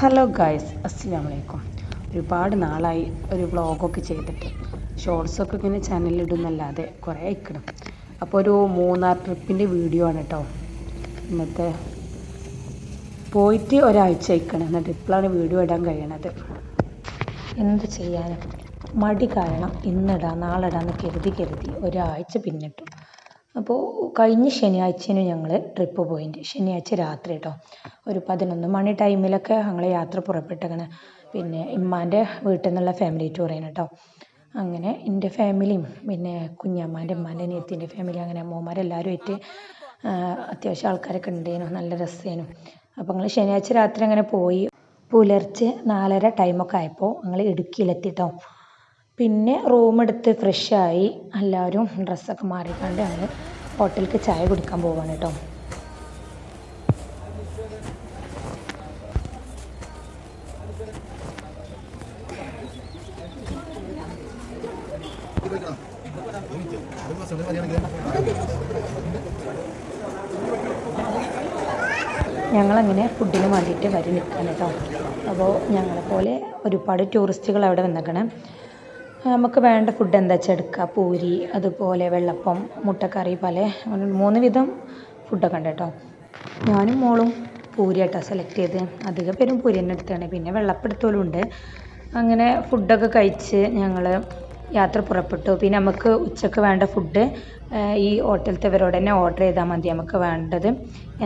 Hello guys അസ്സാം വലൈക്കും ഒരുപാട് നാളായി ഒരു വ്ളോഗൊക്കെ ചെയ്തിട്ട്. ഷോർട്സൊക്കെ ഇങ്ങനെ ചാനലിൽ ഇടുന്നല്ലാതെ കുറേ അയക്കണം അപ്പോൾ ഒരു മൂന്നാർ ട്രിപ്പിന്റെ വീഡിയോ ആണ് കേട്ടോ ഇന്നത്തെ പോയിട്ട് ഒരാഴ്ച അയക്കണം എന്നിട്ട് ഇപ്പോഴാണ് വീഡിയോ ഇടാൻ കഴിയണത്. എന്ത് ചെയ്യാനും? മടി കാരണം ഇന്നിടാം നാളെ എന്ന് കരുതി കരുതി ഒരാഴ്ച പിന്നിട്ടു. അപ്പോൾ കഴിഞ്ഞ ശനിയാഴ്ചയാണ് ഞങ്ങൾ ട്രിപ്പ് പോയിന്റ് ശനിയാഴ്ച രാത്രി കേട്ടോ ഒരു പതിനൊന്ന് മണി ടൈമിലൊക്കെ ഞങ്ങൾ യാത്ര പുറപ്പെട്ടേക്കണ്. പിന്നെ ഇമ്മാന്റെ വീട്ടിൽ നിന്നുള്ള ഫാമിലി ടൂറാണ് കേട്ടോ അങ്ങനെ എന്റെ ഫാമിലിയും പിന്നെ കുഞ്ഞമ്മാന്റെ ഉമ്മാന്റെ അനിയത്തിന്റെ ഫാമിലി അങ്ങനെ അമ്മമാരെല്ലാവരും ആയിട്ട് അത്യാവശ്യം ആൾക്കാരൊക്കെ ഉണ്ടേനു നല്ല രസേനു. അപ്പോൾ ഞങ്ങൾ ശനിയാഴ്ച രാത്രി അങ്ങനെ പോയി. പുലർച്ചെ നാലര ടൈമൊക്കെ ആയപ്പോൾ ഞങ്ങൾ ഇടുക്കിയിലെത്തിട്ടോ പിന്നെ റൂം എടുത്ത് ആയി എല്ലാവരും ഡ്രസ്സൊക്കെ മാറിക്കൊണ്ട് ഞങ്ങൾ ഹോട്ടലിലേക്ക് ചായ കുടിക്കാൻ പോവാണ് കേട്ടോ ഞങ്ങളങ്ങനെ ഫുഡിന് വേണ്ടിയിട്ട് വരി നിൽക്കണം കേട്ടോ അപ്പോൾ ഞങ്ങളെപ്പോലെ ഒരുപാട് ടൂറിസ്റ്റുകൾ അവിടെ വന്നേക്കണേ. നമുക്ക് വേണ്ട ഫുഡ് എന്താ വെച്ചാൽ എടുക്കുക പൂരി അതുപോലെ വെള്ളപ്പം മുട്ടക്കറി പല മൂന്ന് വിധം ഫുഡൊക്കെ ഉണ്ട് കേട്ടോ. ഞാനും മോളും പൂരി കേട്ടോ സെലക്ട് ചെയ്ത്. അധിക പേരും പൂരി തന്നെ എടുത്താണ്. പിന്നെ വെള്ളപ്പം ഉണ്ട്. അങ്ങനെ ഫുഡൊക്കെ കഴിച്ച് ഞങ്ങൾ യാത്ര പുറപ്പെട്ടു. പിന്നെ നമുക്ക് ഉച്ചയ്ക്ക് വേണ്ട ഫുഡ് ഈ ഹോട്ടലത്തെവരോട് തന്നെ ഓർഡർ ചെയ്താൽ മതി നമുക്ക് വേണ്ടത്.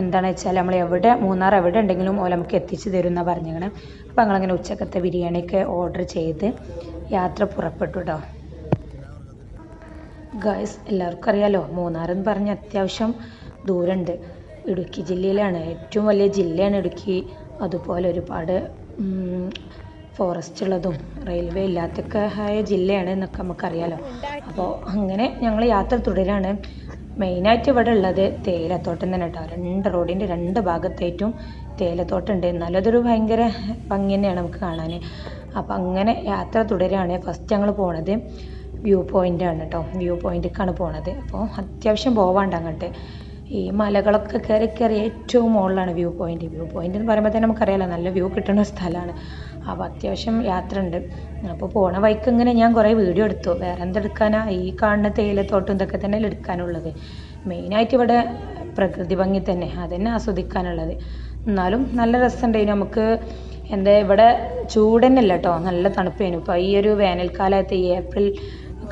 എന്താണെന്ന് വെച്ചാൽ നമ്മൾ എവിടെ മൂന്നാർ എവിടെ ഉണ്ടെങ്കിലും ഓല നമുക്ക് എത്തിച്ചു തരും എന്നാണ് പറഞ്ഞേക്കണേ അപ്പോൾ ഞങ്ങളങ്ങനെ ഉച്ചക്കത്തെ ബിരിയാണിയൊക്കെ ഓർഡർ ചെയ്ത് യാത്ര പുറപ്പെട്ടു കേട്ടോ ഗേൾസ് എല്ലാവർക്കും അറിയാലോ മൂന്നാർ എന്ന് പറഞ്ഞ അത്യാവശ്യം ദൂരമുണ്ട്. ഇടുക്കി ജില്ലയിലാണ് ഏറ്റവും വലിയ ജില്ലയാണ് ഇടുക്കി. അതുപോലെ ഒരുപാട് ഫോറസ്റ്റ് ഉള്ളതും റെയിൽവേ ഇല്ലാത്തൊക്കെ ആയ ജില്ലയാണ് എന്നൊക്കെ നമുക്കറിയാലോ. അപ്പോൾ അങ്ങനെ ഞങ്ങൾ യാത്ര തുടരാണ്. മെയിനായിട്ട് ഇവിടെ ഉള്ളത് തേയിലത്തോട്ടം തന്നെ കേട്ടോ. രണ്ട് റോഡിന്റെ രണ്ട് ഭാഗത്തായിട്ടും തേയിലത്തോട്ടമുണ്ട് എന്നാലും അതൊരു ഭയങ്കര ഭംഗി തന്നെയാണ് നമുക്ക് കാണാൻ അപ്പോൾ അങ്ങനെ യാത്ര തുടരുകയാണ് ഫസ്റ്റ് ഞങ്ങൾ പോണത് വ്യൂ പോയിന്റ് ആണ് കേട്ടോ. വ്യൂ പോയിന്റിലേക്കാണ് പോണത്. അപ്പോൾ അത്യാവശ്യം പോവാണ്ട് അങ്ങോട്ട്. ഈ മലകളൊക്കെ കയറി കയറി ഏറ്റവും മുകളിലാണ് വ്യൂ പോയിന്റ് വ്യൂ പോയിന്റ് എന്ന് പറയുമ്പോൾ തന്നെ നമുക്കറിയാലോ നല്ല വ്യൂ കിട്ടുന്ന സ്ഥലമാണ്. അപ്പോൾ അത്യാവശ്യം യാത്ര ഉണ്ട് അപ്പോൾ പോണ വഴിക്ക് ഇങ്ങനെ ഞാൻ കുറേ വീഡിയോ എടുത്തു. വേറെ എന്തെടുക്കാനാ? ഈ കാണുന്ന തേയിലത്തോട്ടം ഇതൊക്കെ തന്നെ എടുക്കാനുള്ളത്. മെയിനായിട്ട് ഇവിടെ പ്രകൃതി ഭംഗി തന്നെ. അതന്നെ ആസ്വദിക്കാനുള്ളത്. എന്നാലും നല്ല രസമുണ്ടായിരുന്നു നമുക്ക് എന്താ ഇവിടെ ചൂട് തന്നെയല്ല കേട്ടോ നല്ല തണുപ്പേനു. ഇപ്പോൾ ഈ ഒരു വേനൽക്കാലത്ത് ഈ ഏപ്രിൽ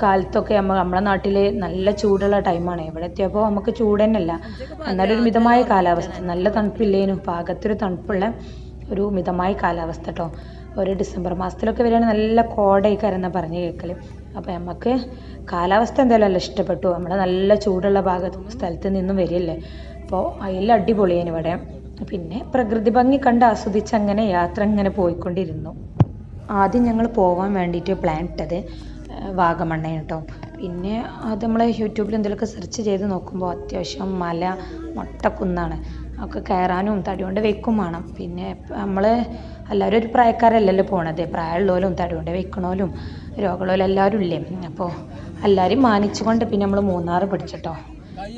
കാലത്തൊക്കെ നമ്മൾ നമ്മുടെ നാട്ടിൽ നല്ല ചൂടുള്ള ടൈമാണ്. ഇവിടെ എത്തിയപ്പോൾ നമുക്ക് ചൂട് തന്നെയല്ല എന്നാലും ഒരു മിതമായ കാലാവസ്ഥ. നല്ല തണുപ്പില്ലേനു. പാകത്തൊരു തണുപ്പുള്ള ഒരു മിതമായ കാലാവസ്ഥ കേട്ടോ ഒരു ഡിസംബർ മാസത്തിലൊക്കെ വരികയാണെങ്കിൽ നല്ല കോടയിക്കാരെന്നാണ് പറഞ്ഞ് കേൾക്കൽ അപ്പോൾ നമുക്ക് കാലാവസ്ഥ എന്തായാലും നല്ല ഇഷ്ടപ്പെട്ടു. നമ്മൾ നല്ല ചൂടുള്ള ഭാഗത്ത് സ്ഥലത്ത് നിന്നും വരികയല്ലേ. അപ്പോൾ അതിൽ അടിപൊളിയാണ് ഇവിടെ. പിന്നെ പ്രകൃതി ഭംഗി കണ്ട് ആസ്വദിച്ച് അങ്ങനെ യാത്ര ഇങ്ങനെ പോയിക്കൊണ്ടിരുന്നു. ആദ്യം ഞങ്ങൾ പോകാൻ വേണ്ടിയിട്ട് പ്ലാൻ ഇട്ടത് വാഗമണ്ണ കേട്ടോ പിന്നെ അത് നമ്മൾ യൂട്യൂബിൽ എന്തെങ്കിലുമൊക്കെ സെർച്ച് ചെയ്ത് നോക്കുമ്പോൾ അത്യാവശ്യം മല മൊട്ടക്കുന്നാണ്. ഒക്കെ കയറാനും തടി കൊണ്ട് വെക്കും വേണം. പിന്നെ നമ്മൾ എല്ലാവരും ഒരു പ്രായക്കാരല്ലല്ലോ പോണത്. പ്രായമുള്ളവരും തടി കൊണ്ട് വെക്കണോലും രോഗമുള്ളവരും എല്ലാവരും ഇല്ലേ? അപ്പോൾ എല്ലാവരും മാനിച്ചുകൊണ്ട് പിന്നെ നമ്മൾ മൂന്നാർ പിടിച്ചിട്ടോ.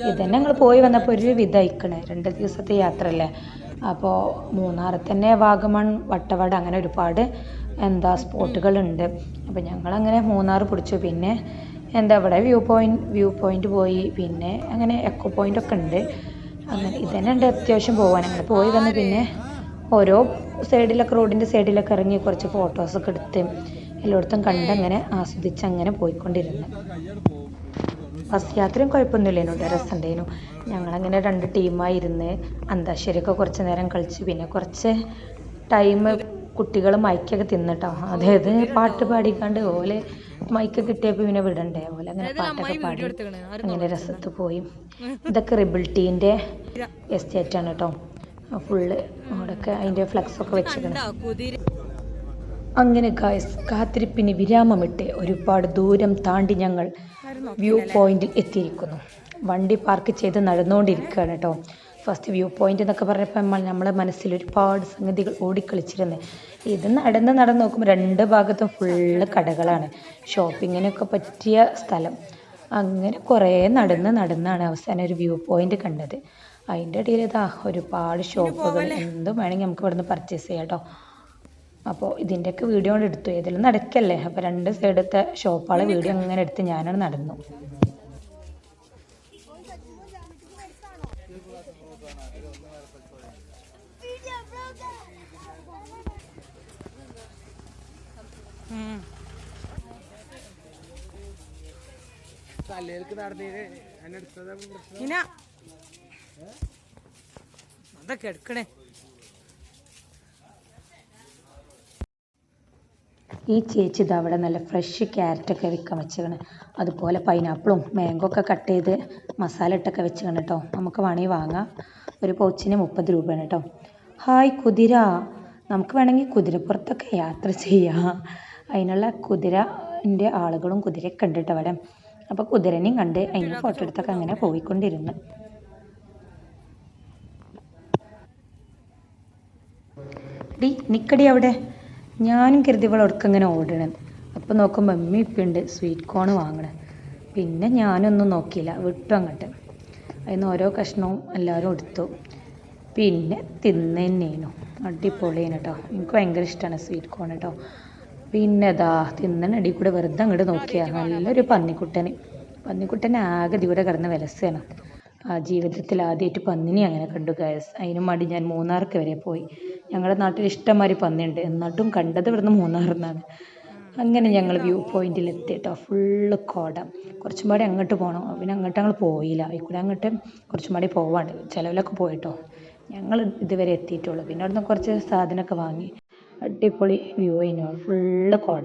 ഇതന്നെ ഞങ്ങൾ പോയി വന്നപ്പോൾ ഒരു വിധയിക്കണേ രണ്ട് ദിവസത്തെ യാത്രയല്ലേ. അപ്പോൾ മൂന്നാറിൽ തന്നെ വാഗമൺ വട്ടവട അങ്ങനെ ഒരുപാട് എന്താ സ്പോട്ടുകളുണ്ട്. അപ്പോൾ ഞങ്ങളങ്ങനെ മൂന്നാർ പിടിച്ചു. പിന്നെ എന്താ ഇവിടെ വ്യൂ പോയിന്റ് വ്യൂ പോയിന്റ് പോയി. പിന്നെ അങ്ങനെ എക്കോ പോയിന്റ് ഒക്കെ ഉണ്ട്. അങ്ങനെ ഇതന്നെയുണ്ട് അത്യാവശ്യം പോകാൻ അങ്ങനെ പോയി വന്ന് പിന്നെ ഓരോ സൈഡിലൊക്കെ റോഡിന്റെ സൈഡിലൊക്കെ ഇറങ്ങി കുറച്ച് ഫോട്ടോസൊക്കെ എടുത്ത് എല്ലായിടത്തും കണ്ടങ്ങനെ ആസ്വദിച്ച് അങ്ങനെ പോയിക്കൊണ്ടിരുന്നു. ബസ് യാത്രയും കുഴപ്പമൊന്നുമില്ലേനു രസമുണ്ടേനു ഞങ്ങളങ്ങനെ രണ്ട് ടീമായി ഇരുന്ന് അന്താക്ഷരിയൊക്കെ കുറച്ച് നേരം കളിച്ച് പിന്നെ കുറച്ച് ടൈം കുട്ടികൾ മൈക്കൊക്കെ തിന്നിട്ടോ അതായത് പാട്ട് പാടിക്കാണ്ട് ഓലെ മൈക്ക് കിട്ടിയപ്പോൾ പിന്നെ വിടണ്ടേ? പോലെ അങ്ങനെ പാട്ടൊക്കെ പാടി. അങ്ങനെ രസത്ത് പോയി. ഇതൊക്കെ റിബിൾട്ടീന്റെ എസ്റ്റേറ്റ് ആണ് കേട്ടോ ഫുള്ള് അവിടെയൊക്കെ അതിന്റെ ഫ്ലെക്സൊക്കെ വെച്ചിട്ടുണ്ട് അങ്ങനെ ഗായ്സ് കാത്തിരിപ്പിന് വിരാമമിട്ട് ഒരുപാട് ദൂരം താണ്ടി ഞങ്ങൾ വ്യൂ പോയിന്റിൽ എത്തിയിരിക്കുന്നു. വണ്ടി പാർക്ക് ചെയ്ത് നടന്നുകൊണ്ടിരിക്കുകയാണ് കേട്ടോ ഫസ്റ്റ് വ്യൂ പോയിന്റ് എന്നൊക്കെ പറഞ്ഞപ്പോൾ നമ്മൾ നമ്മളെ മനസ്സിൽ ഒരുപാട് സംഗതികൾ ഓടിക്കളിച്ചിരുന്നു. ഇത് നടന്ന് നടന്ന് നോക്കുമ്പോൾ രണ്ട് ഭാഗത്തും ഫുള്ള് കടകളാണ്. ഷോപ്പിങ്ങിനൊക്കെ പറ്റിയ സ്ഥലം. അങ്ങനെ കുറേ നടന്ന് നടന്നാണ് അവസാനം ഒരു വ്യൂ പോയിന്റ് കണ്ടത്. അതിന്റെ ഇടയിൽ ഇതാ ഒരുപാട് ഷോപ്പുകൾ എന്തും വേണമെങ്കിൽ നമുക്ക് ഇവിടുന്ന് പർച്ചേസ് ചെയ്യാം കേട്ടോ അപ്പോൾ ഇതിന്റെയൊക്കെ വീഡിയോ കൊണ്ട് എടുത്തു. ഏതെങ്കിലും നടക്കല്ലേ? അപ്പോൾ രണ്ട് സൈഡത്തെ ഷോപ്പുകളെ വീഡിയോ അങ്ങനെ എടുത്ത് ഞാനാണ് നടന്നു. ഇന. അതൊക്കെ എടുക്കണേ. ഈ ചേച്ചി ഇത് അവിടെ നല്ല ഫ്രഷ് ക്യാരറ്റൊക്കെ വിൽക്കാൻ വെച്ചേക്കണ്. അതുപോലെ പൈനാപ്പിളും മാംഗോ ഒക്കെ കട്ട് ചെയ്ത് മസാല ഇട്ടൊക്കെ വെച്ചേക്കണ് കേട്ടോ നമുക്ക് വേണമെങ്കിൽ വാങ്ങാം. ഒരു പൗച്ചിന് മുപ്പത് രൂപയാണ് കേട്ടോ ഹായ് കുതിര. നമുക്ക് വേണമെങ്കിൽ കുതിരപ്പുറത്തൊക്കെ യാത്ര ചെയ്യാം. അതിനുള്ള കുതിരന്റെ ആളുകളും കുതിരയൊക്കെ ഉണ്ട് കേട്ടോ അവിടെ. അപ്പോൾ കുതിരനെയും കണ്ട് അതിന് ഫോട്ടോ എടുത്തൊക്കെ അങ്ങനെ പോയിക്കൊണ്ടിരുന്നു. ഡി നിക്കടി അവിടെ. ഞാനും കരുതി ഇവൾ ഇങ്ങനെ ഓടണം. അപ്പോൾ നോക്കുമ്പോൾ മമ്മി ഇപ്പുണ്ട് സ്വീറ്റ് കോൺ വാങ്ങണേ. പിന്നെ ഞാനൊന്നും നോക്കിയില്ല. വിട്ടു അങ്ങോട്ട്. അതിന് ഓരോ കഷ്ണവും എല്ലാവരും എടുത്തു. പിന്നെ തിന്നേനു അടിപൊളിയാണ് കേട്ടോ എനിക്ക് ഭയങ്കര ഇഷ്ടമാണ് സ്വീറ്റ് കോൺ കേട്ടോ പിന്നെ ഇതാ തിന്നണടി കൂടെ വെറുതെ അങ്ങോട്ട് നോക്കിയാൽ നല്ലൊരു പന്നിക്കുട്ടന്. പന്നിക്കുട്ടൻ ആകെ ദൂരെ കിടന്ന് വിലസാണ് ആ ജീവിതത്തിൽ ആദ്യമായിട്ട് പന്നിനെ അങ്ങനെ കണ്ടു ഗൈസ് അതിന് മടി. ഞാൻ മൂന്നാർക്ക് വരെ പോയി. ഞങ്ങളുടെ നാട്ടിൽ ഇഷ്ടംമാതിരി പന്നിയുണ്ട്. എന്നിട്ടും കണ്ടത് ഇവിടുന്ന് മൂന്നാറിൽ നിന്നാണ് അങ്ങനെ ഞങ്ങൾ വ്യൂ പോയിന്റിൽ എത്തി കേട്ടോ ഫുള്ള് കോട. കുറച്ചും പാടി അങ്ങോട്ട് പോകണം പിന്നെ അങ്ങോട്ട് ഞങ്ങൾ പോയില്ല. ഇക്കൂടെ അങ്ങോട്ട് കുറച്ചും പാടി പോവാണ്ട് ചിലവിലൊക്കെ പോയിട്ടോ. ഞങ്ങൾ ഇതുവരെ എത്തിയിട്ടുള്ളൂ. പിന്നെ അവിടുന്ന് കുറച്ച് സാധനമൊക്കെ വാങ്ങി. അടിപൊളി വ്യൂ ആയിരുന്നു. ഫുള്ള് കോട.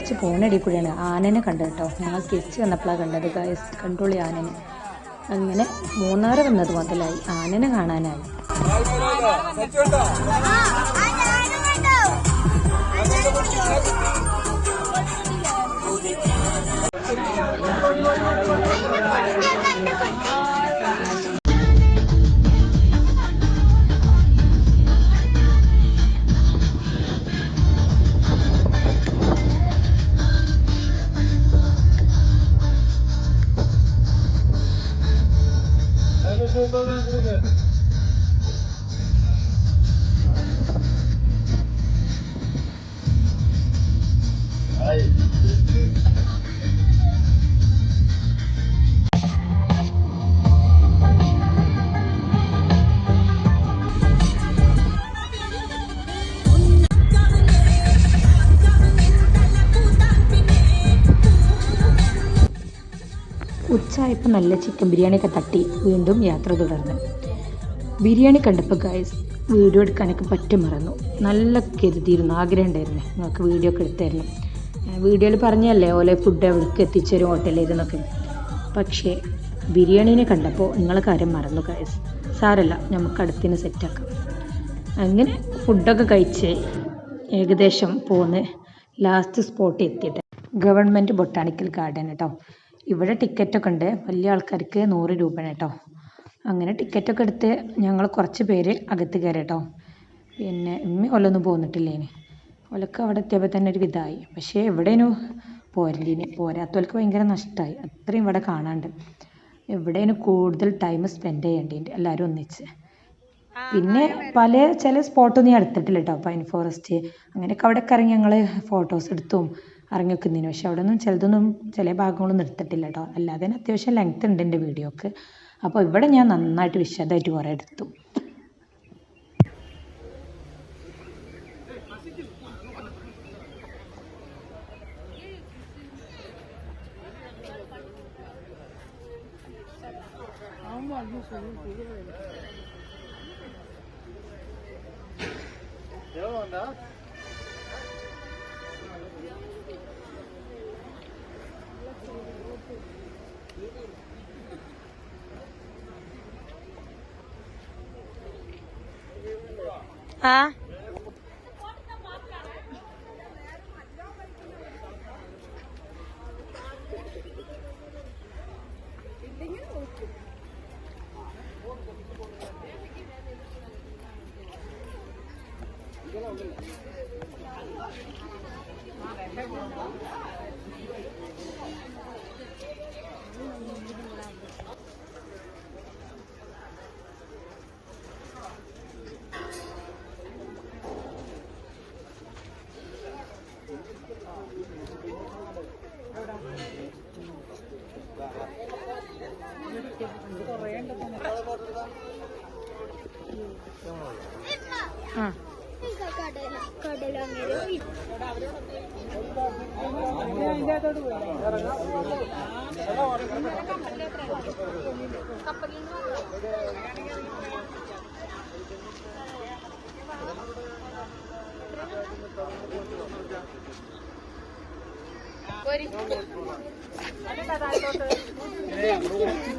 കളിച്ച് പോണടി കൂടിയാണ് ആനനെ കണ്ടത് കേട്ടോ ഞങ്ങൾ തിരിച്ച് വന്നപ്പോഴാണ് കണ്ടത് ഗൈസ് കണ്ടോളി ആനനെ അങ്ങനെ മൂന്നാർ വന്നത് മുതലായി ആനനെ കാണാനായി ഉച്ചയായപ്പോൾ നല്ല ചിക്കൻ ബിരിയാണിയൊക്കെ തട്ടി വീണ്ടും യാത്ര തുടർന്ന്. ബിരിയാണി കണ്ടപ്പോൾ ഗൈസ് വീഡിയോ എടുക്കാനൊക്കെ പറ്റി മറന്നു. നല്ല കരുതിയിരുന്നു ആഗ്രഹം ഉണ്ടായിരുന്നു. നിങ്ങൾക്ക് വീഡിയോ ഒക്കെ എടുത്തായിരുന്നു. വീഡിയോയിൽ പറഞ്ഞല്ലേ ഓലെ ഫുഡ് എവിടേക്ക് എത്തിച്ചൊരു ഹോട്ടലിരുന്നൊക്കെ പക്ഷേ ബിരിയാണീനെ കണ്ടപ്പോൾ നിങ്ങളെ കാര്യം മറന്നു ഗൈസ് സാരല്ല നമുക്ക് അടുത്തിന് സെറ്റാക്കാം അങ്ങനെ ഫുഡൊക്കെ കഴിച്ച് ഏകദേശം പോന്ന് ലാസ്റ്റ് സ്പോട്ടിൽ എത്തിയിട്ട്. ഗവൺമെന്റ് ബൊട്ടാണിക്കൽ ഗാർഡൻ കേട്ടോ ഇവിടെ ടിക്കറ്റൊക്കെ ഉണ്ട്. വലിയ ആൾക്കാർക്ക് നൂറ് രൂപയാണ് കേട്ടോ. അങ്ങനെ ടിക്കറ്റൊക്കെ എടുത്ത് ഞങ്ങൾ കുറച്ച് പേര് അകത്ത് കയറി കേട്ടോ പിന്നെ ഇമ്മി ഒല്ലൊന്നും പോന്നിട്ടില്ലേനി ഓലൊക്കെ അവിടെ എത്തിയപ്പോൾ തന്നെ ഒരു വിധമായി പക്ഷേ എവിടെയും പോരണ്ടീന് പോരാത്തവർക്ക് ഭയങ്കര നഷ്ടമായി അത്രയും ഇവിടെ കാണാണ്ട്. എവിടെയും കൂടുതൽ ടൈം സ്പെൻഡ് ചെയ്യേണ്ടിയിട്ട് എല്ലാവരും ഒന്നിച്ച്. പിന്നെ പല ചില സ്പോട്ടൊന്നും ഞാൻ എടുത്തിട്ടില്ല കേട്ടോ. പൈൻ ഫോറസ്റ്റ് അങ്ങനെയൊക്കെ അവിടെയൊക്കെ ഇറങ്ങി ഞങ്ങൾ ഫോട്ടോസ് എടുത്തും. ഇറങ്ങിക്കുന്നതിന് പക്ഷെ അവിടെ ഒന്നും ചിലതൊന്നും ചില ഭാഗങ്ങളും നിർത്തിട്ടില്ല കേട്ടോ. അല്ലാതെ തന്നെ അത്യാവശ്യം ലെങ്ത് ഉണ്ട് എന്റെ വീഡിയോക്ക്. അപ്പോൾ ഇവിടെ ഞാൻ നന്നായിട്ട് വിശദമായിട്ട് കുറേ എടുത്തു. Yeah, on that. ആ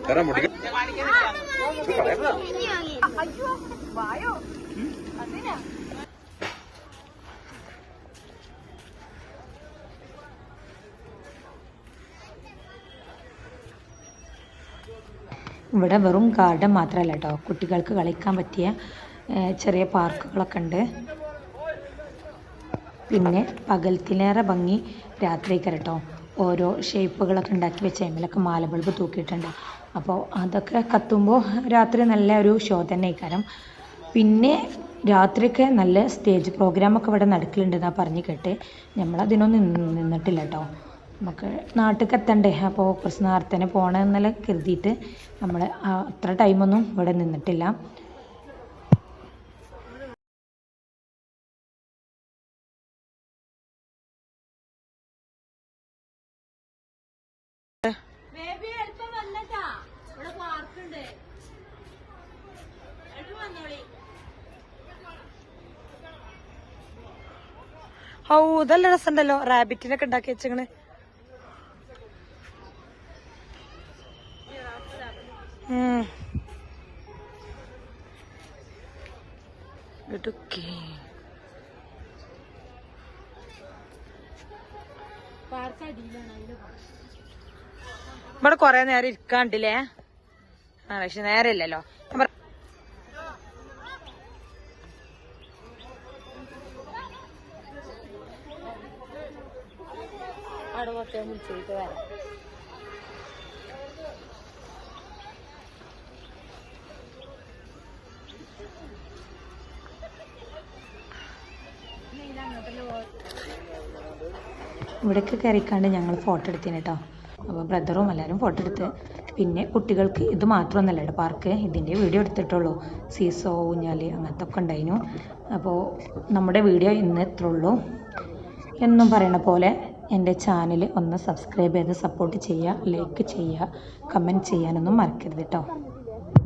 തരാൻ മുടിക്ക അയ്യോ വായോ. അതിനാ. ഇവിടെ വെറും ഗാർഡൻ മാത്രമല്ല കേട്ടോ കുട്ടികൾക്ക് കളിക്കാൻ പറ്റിയ ചെറിയ പാർക്കുകളൊക്കെ ഉണ്ട്. പിന്നെ പകലത്തിലേറെ ഭംഗി രാത്രിക്ക് കേട്ടോ ഓരോ ഷേപ്പുകളൊക്കെ ഉണ്ടാക്കി വെച്ച അതിലൊക്കെ മാല ബൾബ് തൂക്കിയിട്ടുണ്ട്. അപ്പോൾ അതൊക്കെ കത്തുമ്പോൾ രാത്രി നല്ല ഒരു ഷോ തന്നെ കാരണം പിന്നെ രാത്രിയൊക്കെ നല്ല സ്റ്റേജ് പ്രോഗ്രാമൊക്കെ ഇവിടെ നടക്കലുണ്ടെന്നാണ് പറഞ്ഞ് കേട്ട്. നമ്മളതിനൊന്നും നിന്ന് നിന്നിട്ടില്ല കേട്ടോ നമുക്ക് നാട്ടിലേക്ക് എത്തണ്ടേ? അപ്പോൾ കുറച്ച് നേരത്തെ തന്നെ പോകണമെന്നെല്ലാം കരുതിയിട്ട് നമ്മൾ അത്ര ടൈമൊന്നും ഇവിടെ നിന്നിട്ടില്ല. ഓ ഇതല്ല രസമുണ്ടല്ലോ റാബിറ്റിനൊക്കെ ഉണ്ടാക്കി വെച്ചങ്ങൾ ഇടുക്കി. ഇവിടെ കൊറേ നേരം ഇരിക്കാണ്ടില്ലേ? ആ പക്ഷെ നേരമില്ലല്ലോ അവിടെ കുറച്ച് വിളിച്ചിട്ട് വരാം. ഇവിടേക്ക് കയറിക്കാണ്ട് ഞങ്ങൾ ഫോട്ടോ എടുത്തിന് കേട്ടോ അപ്പോൾ ബ്രദറും എല്ലാവരും ഫോട്ടോ എടുത്ത് പിന്നെ കുട്ടികൾക്ക് ഇത് മാത്രമൊന്നുമല്ല കേട്ടോ പാർക്ക് ഇതിന്റെ വീഡിയോ എടുത്തിട്ടുള്ളൂ. സീസോ ഊഞ്ഞാൽ അങ്ങനത്തെ ഒക്കെ ഉണ്ടായിരുന്നു അപ്പോൾ നമ്മുടെ വീഡിയോ ഇന്ന് എത്ര ഉള്ളൂ. എന്നും പറയണ പോലെ എന്റെ ചാനൽ ഒന്ന് സബ്സ്ക്രൈബ് ചെയ്ത് സപ്പോർട്ട് ചെയ്യുക ലൈക്ക് ചെയ്യുക കമന്റ് ചെയ്യാനൊന്നും മറക്കരുത് കേട്ടോ